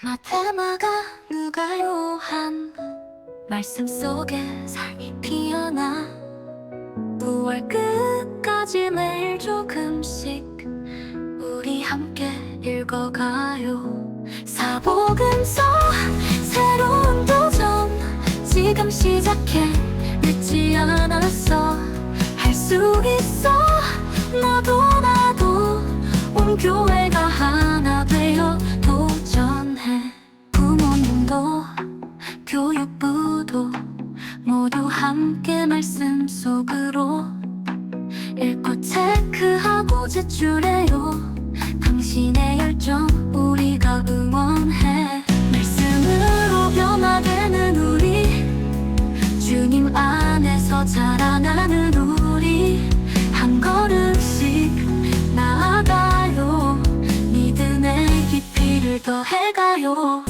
마테마가 누가 요 한 말씀 속에 살이 피어나 9월 끝까지 매일 조금씩 우리 함께 읽어가요. 사복음서 새로운 도전. 지금 시작해. 늦지 않았어. 할 수 있어. 너도 나도 온 교회가 하나 되어 부모님도 교육부도 모두 함께 말씀 속으로 읽고 체크하고 제출해요. 당신의 열정 우리가 응원해. 말씀으로 변화되는 우리 주님 안에서 자라나는 우리. 한 걸음씩 나아가요. 믿음의 깊이를 더해가요